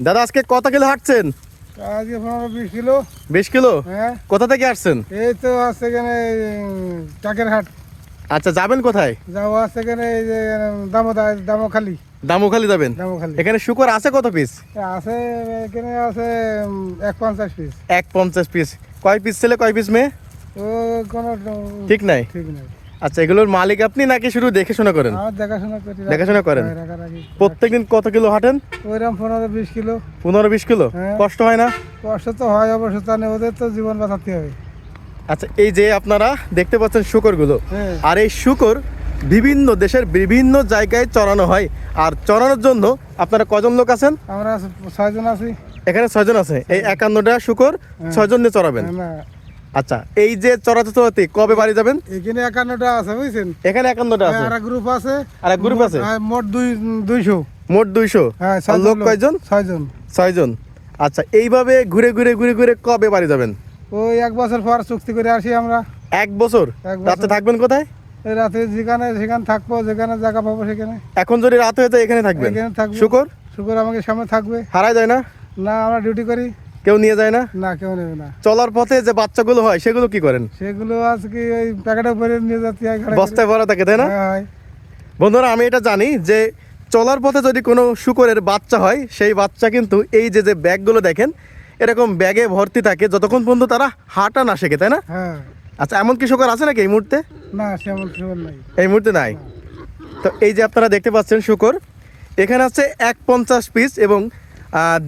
দাদা আজকে কত কিলো হাঁটছেন? আজকে পনেরো বিশ কিলো। বিশ কিলো? হ্যাঁ। কোথা থেকে আসছেন? এই তো আছে এখানে টাকের হাট আচ্ছা যাবেন কোথায়? যাওয়া আছে এখানে এই যে দামোদা দামোখালি। দামুখালি যাবেন? দামোখালি। এখানে শুকর আছে কত পিস আছে এখানে আছে এক পঞ্চাশ পিস এক পঞ্চাশ পিস কয় পিস ছেলে কয় পিস মেয়ে? ও কোনো ঠিক নাই? ঠিক নেই। আচ্ছা এগুলোর মালিক আপনি নাকি শুধু দেখে শোনা করেন? আমার দেখাশোনা করি দেখাশোনা করেন? প্রত্যেকদিন কত কিলো হাঁটেন? ওইরকম পনেরো বিশ কিলো। পনেরো বিশ কিলো? হ্যাঁ। কষ্ট হয় না? কষ্ট তো হয় অবশ্য তা ওদের তো জীবন বাঁচাতে হবে। আচ্ছা এই যে আপনারা দেখতে পাচ্ছেন শুকরগুলো হ্যাঁ। আর এই শুকর বিভিন্ন দেশের বিভিন্ন জায়গায় চড়ানো হয়। আর চড়ানোর জন্য আপনারা কজন লোক আছেন? আমরা ছয়জন আছি। এখানে ছয়জন আছে। এই একান্নটা শুকর হ্যাঁ। ছয়জন নিয়ে চড়াবেন। আচ্ছা এই যে চড়াতে চড়াতে কবে বাড়ি যাবেন? এখানে একান্নটা আছে বুঝছেন? এখানে একান্নটা আছে? আর গ্রুপ আছে। আর গ্রুপ আছে? হ্যাঁ, মোট দুই দুইশো। মোট দুইশো? হ্যাঁ লোক কয়জন? ছয়জন। ছয়জন। আচ্ছা এইভাবে ঘুরে ঘুরে ঘুরে ঘুরে কবে বাড়ি যাবেন? ওই এক বছর পর চুক্তি করে আসি আমরা। এক বছর। রাতে থাকবেন কোথায়? রাতে যেখানে সেখানে থাকব যেখানে জায়গা পাবো সেখানে। এখন যদি রাত হয়ে যায় এখানে থাকবেন? এখানে থাকব। শুকর? শুক্র আমাকে সামনে থাকবে। হারায় যায় না? না আমরা ডিউটি করি। কেউ নিয়ে যায় না? না কেউ নেবে না। চলার পথে যে বাচ্চাগুলো হয় সেগুলো কি করেন? সেগুলো আজকে ওই প্যাকেটে ভরে নিয়ে করে। বস্তায় ভরা থাকে তাই না? হ্যাঁ, বন্ধুরা আমি এটা জানি যে চলার পথে যদি কোনো শুকরের বাচ্চা হয় সেই বাচ্চা কিন্তু এই যে যে ব্যাগগুলো দেখেন এরকম ব্যাগে ভর্তি থাকে যতক্ষণ পর্যন্ত তারা হাঁটা না শেখে তাই না? হ্যাঁ। আচ্ছা এমন কি শুকর আছে নাকি এই মুহূর্তে? না সেমন সেমন নাই। এই মুহূর্তে নাই? তো এই যে আপনারা দেখতে পাচ্ছেন শুকর এখানে আছে এক পঞ্চাশ পিস এবং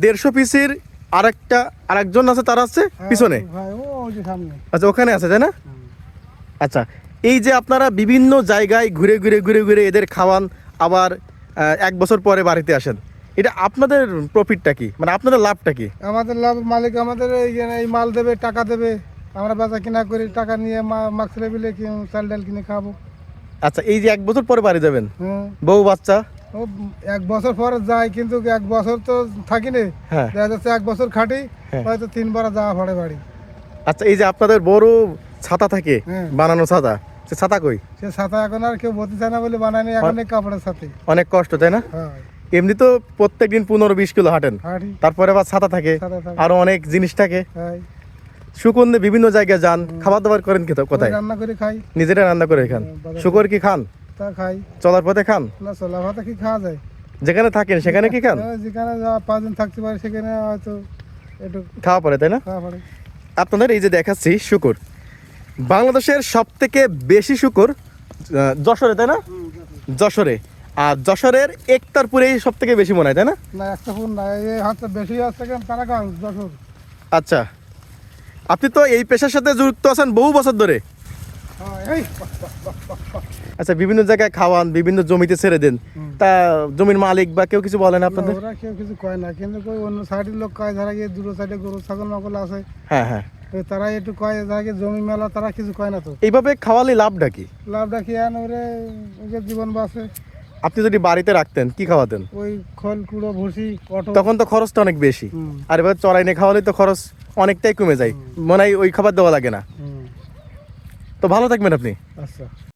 দেড়শো পিসের আরেকটা আরেকজন আছে তারা আছে হ্যাঁ, পিছনে। ও ওই যে সামনে। আচ্ছা ওখানে আছে তাই না? আচ্ছা এই যে আপনারা বিভিন্ন জায়গায় ঘুরে ঘুরে ঘুরে ঘুরে এদের খাওয়ান আবার এক বছর পরে বাড়িতে আসেন এটা আপনাদের প্রফিটটা কি? মানে আপনাদের লাভটা কি? আমাদের লাভ মালিক আমাদের এই মাল দেবে টাকা দেবে আমরা বেচা কিনা করি টাকা নিয়ে মাছ লেবিলে চাল ডাল কিনে খাব। আচ্ছা এই যে এক বছর পরে বাড়ি যাবেন বউ বাচ্চা? এক বছর পর যাই কিন্তু এক বছর তো থাকি নে হ্যাঁ। দেখা যাচ্ছে এক বছর খাটি হ্যাঁ। হয়তো তিনবার যাওয়া পড়ে বাড়ি। আচ্ছা এই যে আপনাদের বড় ছাতা থাকে হ্যাঁ। বানানো ছাতা সে ছাতা কই? সে ছাতা এখন আর কেউ বলতে চায় না বলে বানায়নি এখন কাপড়ের সাথে অনেক কষ্ট তাই না? এমনি তো প্রত্যেক দিন পনেরো বিশ কিলো হাঁটেন। তারপরে আবার ছাতা থাকে আরও অনেক জিনিস থাকে। সুকন্দে বিভিন্ন জায়গায় যান খাবার দাবার করেন কোথায়? রান্না করে খাই। নিজেরা রান্না করে খান। শুকর কি খান? তা খাই। চলার পথে খান? না ছোলা ভাতা কি খাওয়া যায়? যেখানে থাকেন সেখানে কি খান? হ্যাঁ, যেখানে পাঁচ দিন থাকতে পারে সেখানে হয়তো একটু খাওয়া পড়ে তাই না? খাওয়া পড়ে। আপনাদের এই যে দেখাচ্ছি শুকর বাংলাদেশের সব থেকে বেশি শুকর যশোরে তাই না? যশোরে। আর যশোরের একতারপুরেই সব থেকে বেশি মনে হয় তাই না? না ফোন না এই হয়তো বেশি আছে কেন? তারা কারণ যশোর। আচ্ছা। আপনি তো এই পেশার সাথে যুক্ত আছেন বহু বছর ধরে। আচ্ছা বিভিন্ন জায়গায় খাওয়ান বিভিন্ন জমিতে ছেড়ে দেন। তা জমির মালিক বা কেউ কিছু বলেন আপনাদের? ওরা কেউ কিছু কয় না কিন্তু কই অন্য সাইডের লোক কয় যারা গিয়ে দূর সাইডে গরু ছাগল মাগল আছে। হ্যাঁ হ্যাঁ। তারা একটু কয় যারা গিয়ে জমি মেলা তারা কিছু কয় না তো। এইভাবে খাওয়ালে লাভটা কি? লাভ রাখি আন ওরে ওদের জীবন বাঁচে। আপনি যদি বাড়িতে রাখতেন কি খাওয়াতেন? ওই খোল কুড়ো ভুসি তখন তো খরচটা অনেক বেশি। আর এবার চড়াই নিয়ে খাওয়ালে তো খরচ অনেকটাই কমে যায়। মনে হয় ওই খাবার দেওয়া লাগে না। তো ভালো থাকবেন আপনি। আচ্ছা।